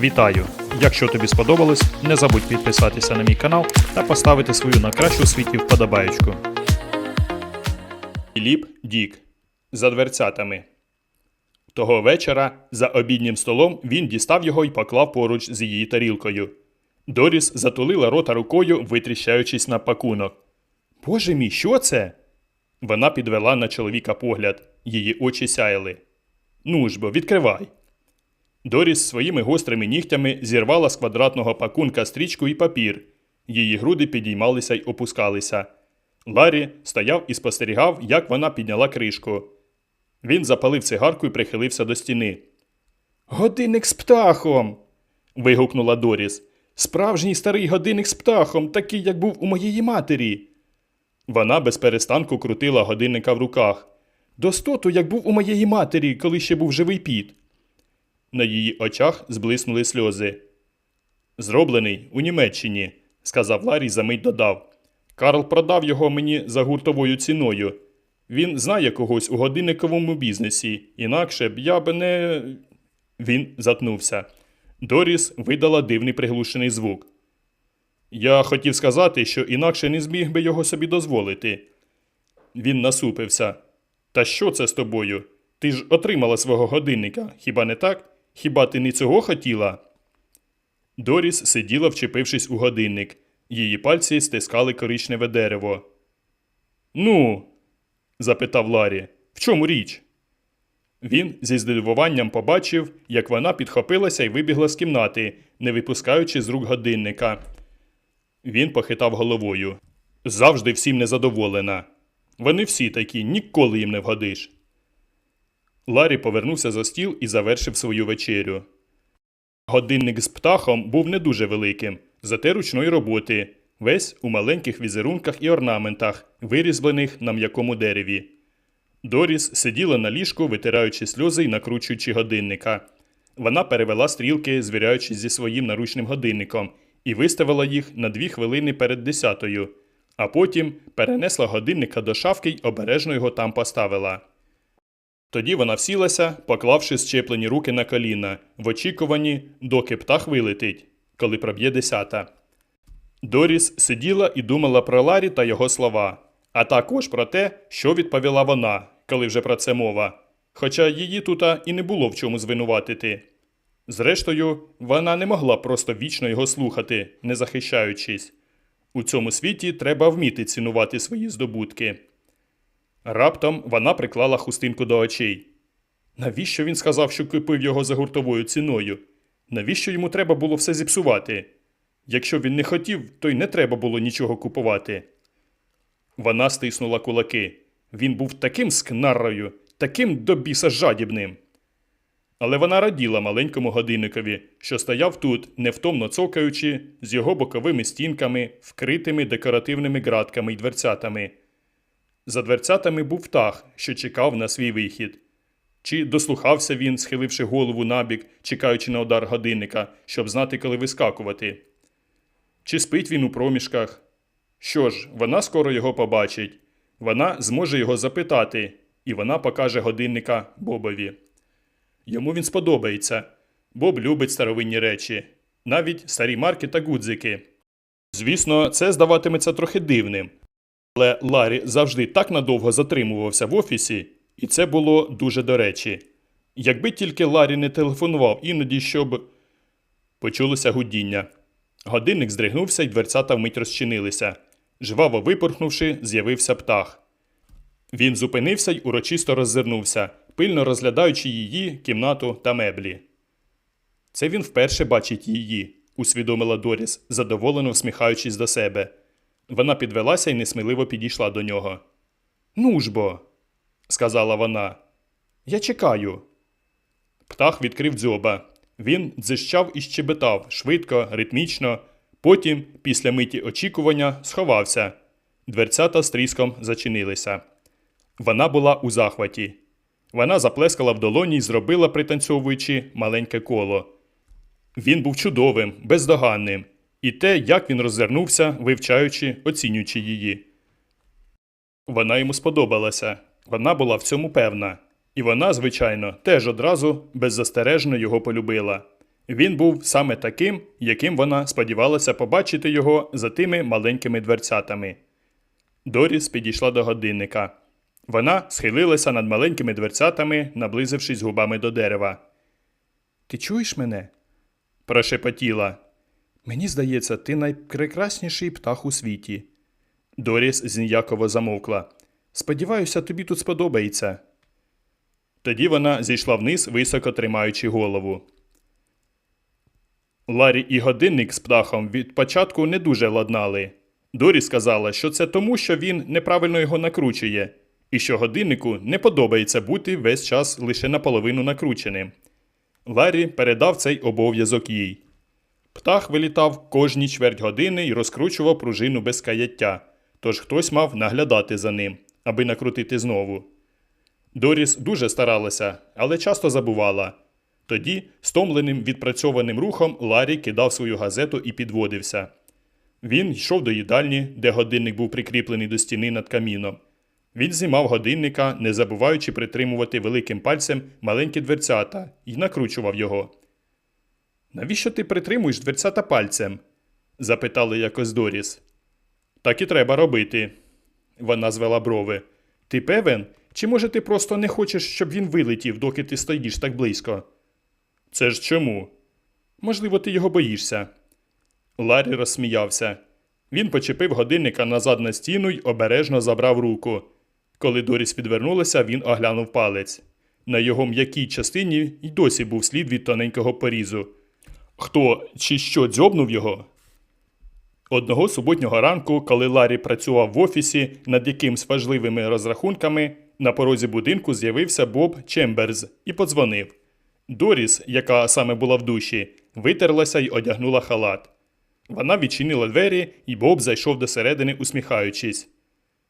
Вітаю! Якщо тобі сподобалось, не забудь підписатися на мій канал та поставити свою на кращу світі вподобаєчку. Філіп Дік. За дверцятами. Того вечора за обіднім столом він дістав його і поклав поруч з її тарілкою. Доріс затулила рота рукою, витріщаючись на пакунок. Боже мій, що це? Вона підвела на чоловіка погляд, її очі сяяли. Ну ж бо, відкривай. Доріс своїми гострими нігтями зірвала з квадратного пакунка стрічку і папір. Її груди підіймалися й опускалися. Ларі стояв і спостерігав, як вона підняла кришку. Він запалив цигарку і прихилився до стіни. Годинник з птахом. вигукнула Доріс. Справжній старий годинник з птахом, такий, як був у моєї матері. Вона без перестанку крутила годинника в руках. Достоту, як був у моєї матері, коли ще був живий піт. На її очах зблиснули сльози. Зроблений у Німеччині, сказав Ларі, за мить додав. Карл продав його мені за гуртовою ціною. Він знає когось у годинниковому бізнесі, інакше б я б не. Він затнувся. Доріс видала дивний приглушений звук. Я хотів сказати, що інакше не зміг би його собі дозволити. Він насупився. Та що це з тобою? Ти ж отримала свого годинника, хіба не так? Хіба ти не цього хотіла? Доріс сиділа, вчепившись у годинник. Її пальці стискали коричневе дерево. Ну, запитав Ларі, в чому річ? Він зі здивуванням побачив, як вона підхопилася і вибігла з кімнати, не випускаючи з рук годинника. Він похитав головою. Завжди всім незадоволена. Вони всі такі, ніколи їм не вгодиш. Ларі повернувся за стіл і завершив свою вечерю. Годинник з птахом був не дуже великим, зате ручної роботи, весь у маленьких візерунках і орнаментах, вирізблених на м'якому дереві. Доріс сиділа на ліжку, витираючи сльози і накручуючи годинника. Вона перевела стрілки, звіряючись зі своїм наручним годинником, і виставила їх на дві хвилини перед десятою, а потім перенесла годинника до шафки й обережно його там поставила. Тоді вона всілася, поклавши щеплені руки на коліна, в очікуванні, доки птах вилетить, коли проб'є десята. Доріс сиділа і думала про Ларі та його слова, а також про те, що відповіла вона, коли вже про це мова. Хоча її тута і не було в чому звинуватити. Зрештою, вона не могла просто вічно його слухати, не захищаючись. У цьому світі треба вміти цінувати свої здобутки. Раптом вона приклала хустинку до очей. Навіщо він сказав, що купив його за гуртовою ціною? Навіщо йому треба було все зіпсувати? Якщо він не хотів, то й не треба було нічого купувати. Вона стиснула кулаки. Він був таким скнарою, таким до біса жадібним. Але вона раділа маленькому годинникові, що стояв тут, невтомно цокаючи, з його боковими стінками, вкритими декоративними ґратками й дверцятами. За дверцятами був птах, що чекав на свій вихід. Чи дослухався він, схиливши голову набік, чекаючи на удар годинника, щоб знати, коли вискакувати? Чи спить він у проміжках? Що ж, вона скоро його побачить. Вона зможе його запитати, і вона покаже годинника Бобові. Йому він сподобається. Боб любить старовинні речі, навіть старі марки та гудзики. Звісно, це здаватиметься трохи дивним. Але Ларі завжди так надовго затримувався в офісі, і це було дуже до речі. Якби тільки Ларі не телефонував іноді, щоб. Почулося гудіння. Годинник здригнувся, і дверцята вмить розчинилися. Жваво випорхнувши, з'явився птах. Він зупинився й урочисто роззирнувся, пильно розглядаючи її, кімнату та меблі. Це він вперше бачить її, усвідомила Доріс, задоволено всміхаючись до себе. Вона підвелася і несміливо підійшла до нього. Ну ж бо, сказала вона. Я чекаю. Птах відкрив дзьоба. Він дзищав і щебетав швидко, ритмічно. Потім, після миті очікування, сховався. Дверцята з тріском зачинилися. Вона була у захваті. Вона заплескала в долоні і зробила, пританцьовуючи, маленьке коло. Він був чудовим, бездоганним, і те, як він роззирнувся, вивчаючи, оцінюючи її. Вона йому сподобалася, вона була в цьому певна, і вона, звичайно, теж одразу беззастережно його полюбила. Він був саме таким, яким вона сподівалася побачити його за тими маленькими дверцятами. Доріс підійшла до годинника. Вона схилилася над маленькими дверцятами, наблизившись губами до дерева. Ти чуєш мене? прошепотіла. Мені здається, ти найпрекрасніший птах у світі. Доріс зніяково замовкла. Сподіваюся, тобі тут сподобається. Тоді вона зійшла вниз, високо тримаючи голову. Ларі і годинник з птахом від початку не дуже ладнали. Дорі сказала, що це тому, що він неправильно його накручує, і що годиннику не подобається бути весь час лише наполовину накрученим. Ларі передав цей обов'язок їй. Птах вилітав кожні чверть години і розкручував пружину без каяття, тож хтось мав наглядати за ним, аби накрутити знову. Доріс дуже старалася, але часто забувала. Тоді, стомленим відпрацьованим рухом, Ларі кидав свою газету і підводився. Він йшов до їдальні, де годинник був прикріплений до стіни над каміном. Він знімав годинника, не забуваючи притримувати великим пальцем маленькі дверцята, і накручував його. Навіщо ти притримуєш дверцята пальцем? запитали якось Доріс. Так і треба робити. Вона звела брови. Ти певен? Чи може ти просто не хочеш, щоб він вилетів, доки ти стоїш так близько? Це ж чому? Можливо, ти його боїшся. Ларі розсміявся. Він почепив годинника назад на стіну й обережно забрав руку. Коли Доріс відвернулася, він оглянув палець. На його м'якій частині й досі був слід від тоненького порізу. Хто чи що дзьобнув його? Одного суботнього ранку, коли Ларі працював в офісі над якимсь важливими розрахунками, на порозі будинку з'явився Боб Чемберз і подзвонив. Доріс, яка саме була в душі, витерлася й одягнула халат. Вона відчинила двері, і Боб зайшов до середини, усміхаючись.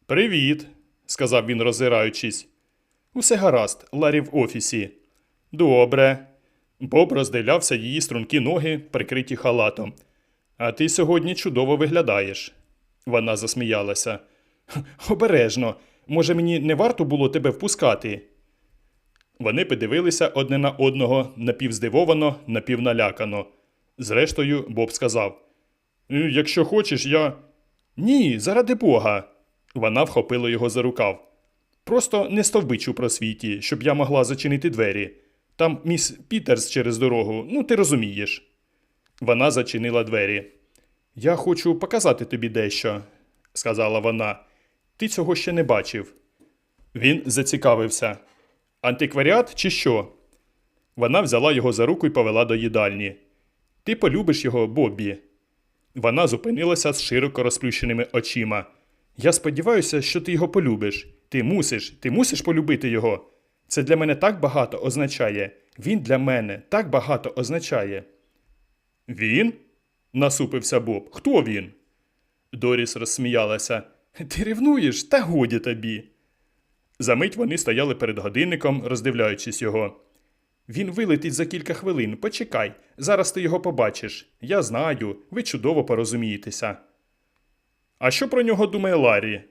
Привіт, сказав він, роззираючись. Усе гаразд, Ларі в офісі. Добре. Боб роздивлявся її стрункі ноги, прикриті халатом. А ти сьогодні чудово виглядаєш. Вона засміялася. Обережно. Може, мені не варто було тебе впускати? Вони подивилися одне на одного напівздивовано, напівналякано. Зрештою, Боб сказав: «Е, Якщо хочеш, я. Ні, заради Бога. Вона вхопила його за рукав. Просто не стовбич у просвіті, щоб я могла зачинити двері. Там міс Пітерс через дорогу, ну ти розумієш. Вона зачинила двері. Я хочу показати тобі дещо, сказала вона. Ти цього ще не бачив. Він зацікавився. Антикваріат чи що? Вона взяла його за руку і повела до їдальні. Ти полюбиш його, Боббі. Вона зупинилася з широко розплющеними очима. Я сподіваюся, що ти його полюбиш. Ти мусиш, ти мусиш полюбити його. Це для мене так багато означає. Він для мене так багато означає. Він? насупився Боб. Хто він? Доріс розсміялася. Ти ревнуєш, та годі тобі. Замить вони стояли перед годинником, роздивляючись його. Він вилетить за кілька хвилин. Почекай, зараз ти його побачиш. Я знаю, ви чудово порозумієтеся. А що про нього думає Ларі?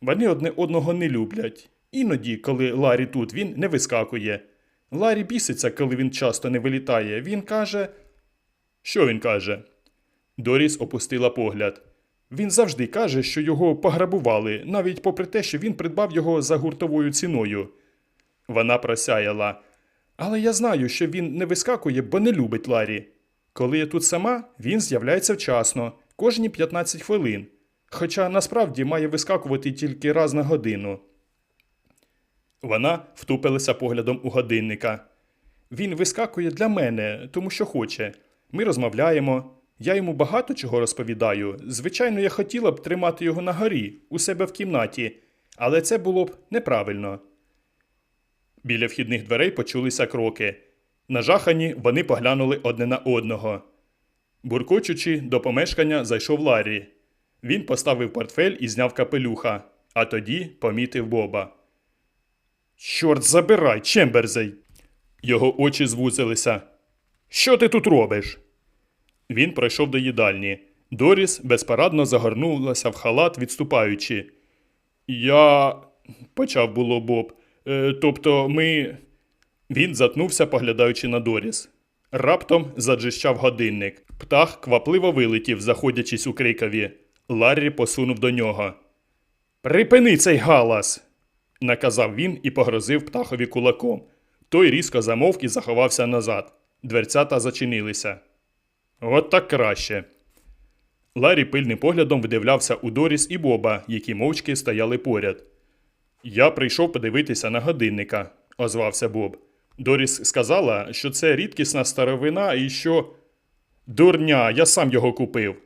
Вони одне одного не люблять. Іноді, коли Ларі тут, він не вискакує. Ларі біситься, коли він часто не вилітає. Він каже. Що він каже? Доріс опустила погляд. Він завжди каже, що його пограбували, навіть попри те, що він придбав його за гуртовою ціною. Вона просяяла. Але я знаю, що він не вискакує, бо не любить Ларі. Коли я тут сама, він з'являється вчасно, кожні 15 хвилин. Хоча насправді має вискакувати тільки раз на годину. Вона втупилася поглядом у годинника. Він вискакує для мене, тому що хоче. Ми розмовляємо. Я йому багато чого розповідаю. Звичайно, я хотіла б тримати його на горі, у себе в кімнаті, але це було б неправильно. Біля вхідних дверей почулися кроки. Нажахані вони поглянули одне на одного. Буркочучи, до помешкання зайшов Ларі. Він поставив портфель і зняв капелюха, а тоді помітив Боба. Чорт забирай, Чемберзей! Його очі звузилися. Що ти тут робиш? Він пройшов до їдальні. Доріс безпарадно загорнулася в халат, відступаючи. Я. почав було Боб. Е, тобто ми. Він затнувся, поглядаючи на Доріс. Раптом заджищав годинник. Птах квапливо вилетів, заходячись у крикові. Ларрі посунув до нього. Припини цей галас! Наказав він і погрозив птахові кулаком. Той різко замовк і заховався назад. Дверцята зачинилися. От так краще. Ларі пильним поглядом видивлявся у Доріс і Боба, які мовчки стояли поряд. Я прийшов подивитися на годинника, озвався Боб. Доріс сказала, що це рідкісна старовина і що. Дурня, я сам його купив.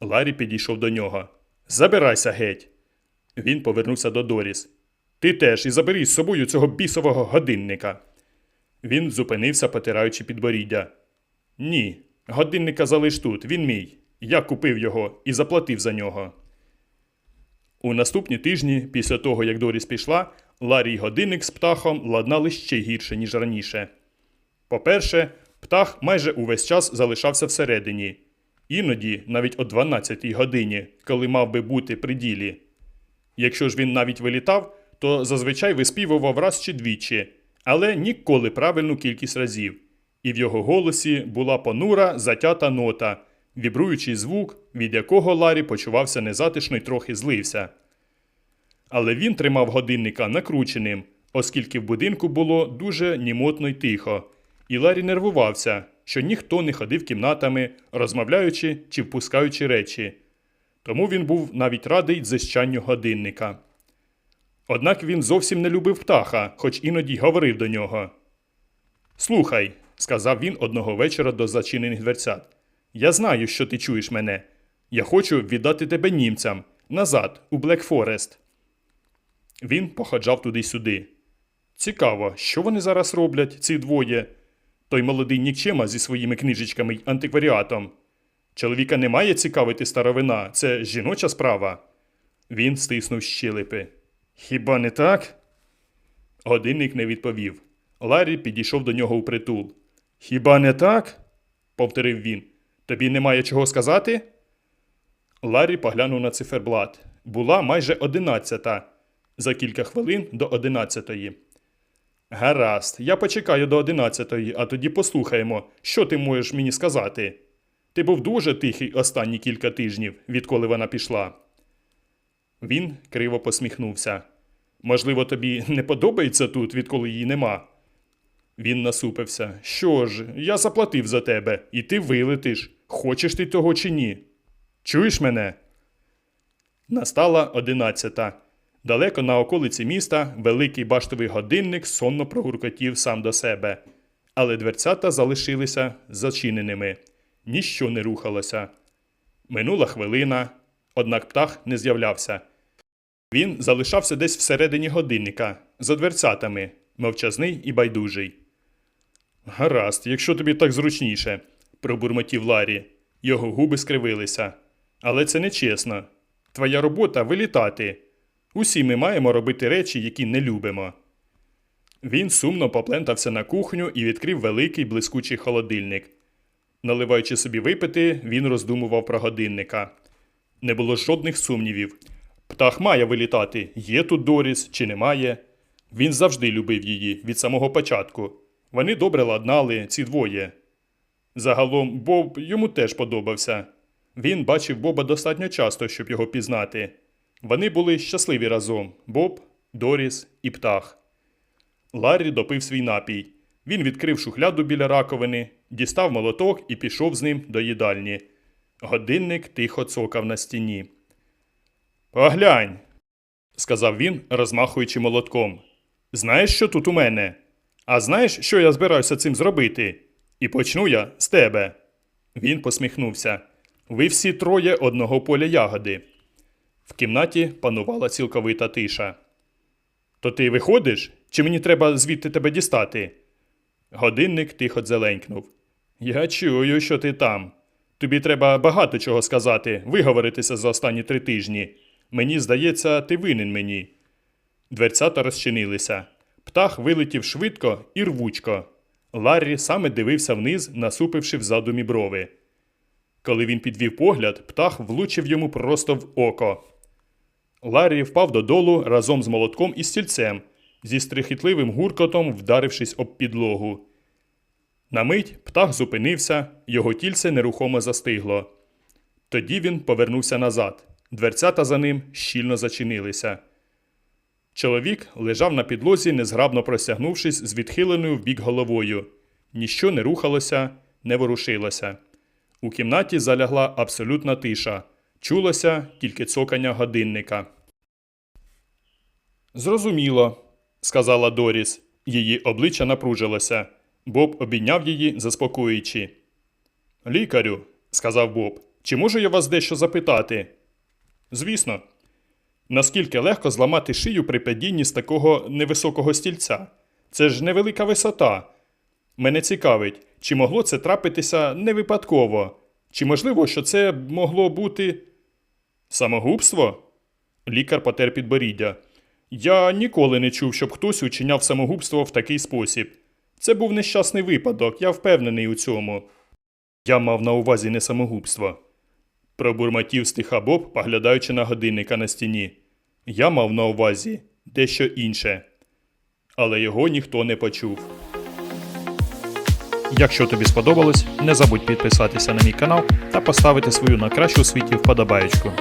Ларі підійшов до нього. Забирайся геть. Він повернувся до Доріс. Ти теж і забери з собою цього бісового годинника. Він зупинився, потираючи підборіддя. Ні, годинника залиш тут, він мій. Я купив його і заплатив за нього. У наступні тижні, після того, як Доріс пішла, Ларі й годинник з птахом ладнали ще гірше, ніж раніше. По-перше, птах майже увесь час залишався всередині, іноді навіть о 12-й годині, коли мав би бути при ділі. Якщо ж він навіть вилітав, то зазвичай виспівував раз чи двічі, але ніколи правильну кількість разів. І в його голосі була понура, затята нота, вібруючий звук, від якого Ларі почувався незатишно й трохи злився. Але він тримав годинника накрученим, оскільки в будинку було дуже німотно й тихо, і Ларі нервувався, що ніхто не ходив кімнатами, розмовляючи чи впускаючи речі. Тому він був навіть радий дзищанню годинника. Однак він зовсім не любив птаха, хоч іноді й говорив до нього. Слухай, сказав він одного вечора до зачинених дверцят. Я знаю, що ти чуєш мене. Я хочу віддати тебе німцям назад, у Блекфорест. Він походжав туди-сюди. Цікаво, що вони зараз роблять, ці двоє. Той молодий нікчема зі своїми книжечками й антикваріатом. Чоловіка не має цікавити старовина, це жіноча справа. Він стиснув щелепи. Хіба не так? Годинник не відповів. Ларі підійшов до нього у притул. Хіба не так? повторив він. Тобі немає чого сказати? Ларі поглянув на циферблат. Була майже одинадцята. За кілька хвилин до одинадцятої. Гаразд, я почекаю до одинадцятої, а тоді послухаємо, що ти можеш мені сказати. Ти був дуже тихий останні кілька тижнів, відколи вона пішла. Він криво посміхнувся. Можливо, тобі не подобається тут, відколи її нема. Він насупився. Що ж, я заплатив за тебе, і ти вилетиш. Хочеш ти того чи ні? Чуєш мене? Настала одинадцята. Далеко на околиці міста великий баштовий годинник сонно прогуркотів сам до себе. Але дверцята залишилися зачиненими. Ніщо не рухалося. Минула хвилина, однак птах не з'являвся. Він залишався десь всередині годинника, за дверцятами, мовчазний і байдужий. Гаразд, якщо тобі так зручніше, пробурмотів Ларі. Його губи скривилися. Але це нечесно. Твоя робота вилітати. Усі ми маємо робити речі, які не любимо. Він сумно поплентався на кухню і відкрив великий блискучий холодильник. Наливаючи собі випити, він роздумував про годинника. Не було жодних сумнівів. Птах має вилітати, є тут Доріс чи немає. Він завжди любив її від самого початку. Вони добре ладнали, ці двоє. Загалом Боб йому теж подобався. Він бачив Боба достатньо часто, щоб його пізнати. Вони були щасливі разом Боб, Доріс і птах. Ларрі допив свій напій. Він відкрив шухляду біля раковини, дістав молоток і пішов з ним до їдальні. Годинник тихо цокав на стіні. Поглянь, сказав він, розмахуючи молотком. Знаєш, що тут у мене? А знаєш, що я збираюся цим зробити? І почну я з тебе. Він посміхнувся. Ви всі троє одного поля ягоди. В кімнаті панувала цілковита тиша. То ти виходиш, чи мені треба звідти тебе дістати? Годинник тихо дзеленькнув. Я чую, що ти там. Тобі треба багато чого сказати, виговоритися за останні три тижні. Мені здається, ти винен мені. Дверцята розчинилися. Птах вилетів швидко і рвучко. Ларрі саме дивився вниз, насупивши в задумі брови. Коли він підвів погляд, птах влучив йому просто в око. Ларрі впав додолу разом з молотком і стільцем, зі стрихітливим гуркотом вдарившись об підлогу. На мить птах зупинився, його тільце нерухомо застигло. Тоді він повернувся назад. Дверцята за ним щільно зачинилися. Чоловік лежав на підлозі, незграбно простягнувшись з відхиленою вбік головою. Ніщо не рухалося, не ворушилося. У кімнаті залягла абсолютна тиша. Чулося тільки цокання годинника. Зрозуміло, сказала Доріс. Її обличчя напружилося. Боб обійняв її, заспокоюючи. Лікарю, сказав Боб, чи можу я вас дещо запитати? Звісно. Наскільки легко зламати шию при падінні з такого невисокого стільця? Це ж невелика висота. Мене цікавить, чи могло це трапитися не випадково? Чи можливо, що це могло бути самогубство? Лікар потер підборіддя. Я ніколи не чув, щоб хтось учиняв самогубство в такий спосіб. Це був нещасний випадок, я впевнений у цьому. Я мав на увазі не самогубство. Пробурмотів стиха Боб, поглядаючи на годинника на стіні. Я мав на увазі дещо інше. Але його ніхто не почув. Якщо тобі сподобалось, не забудь підписатися на мій канал та поставити свою на кращу світі вподобаєчку.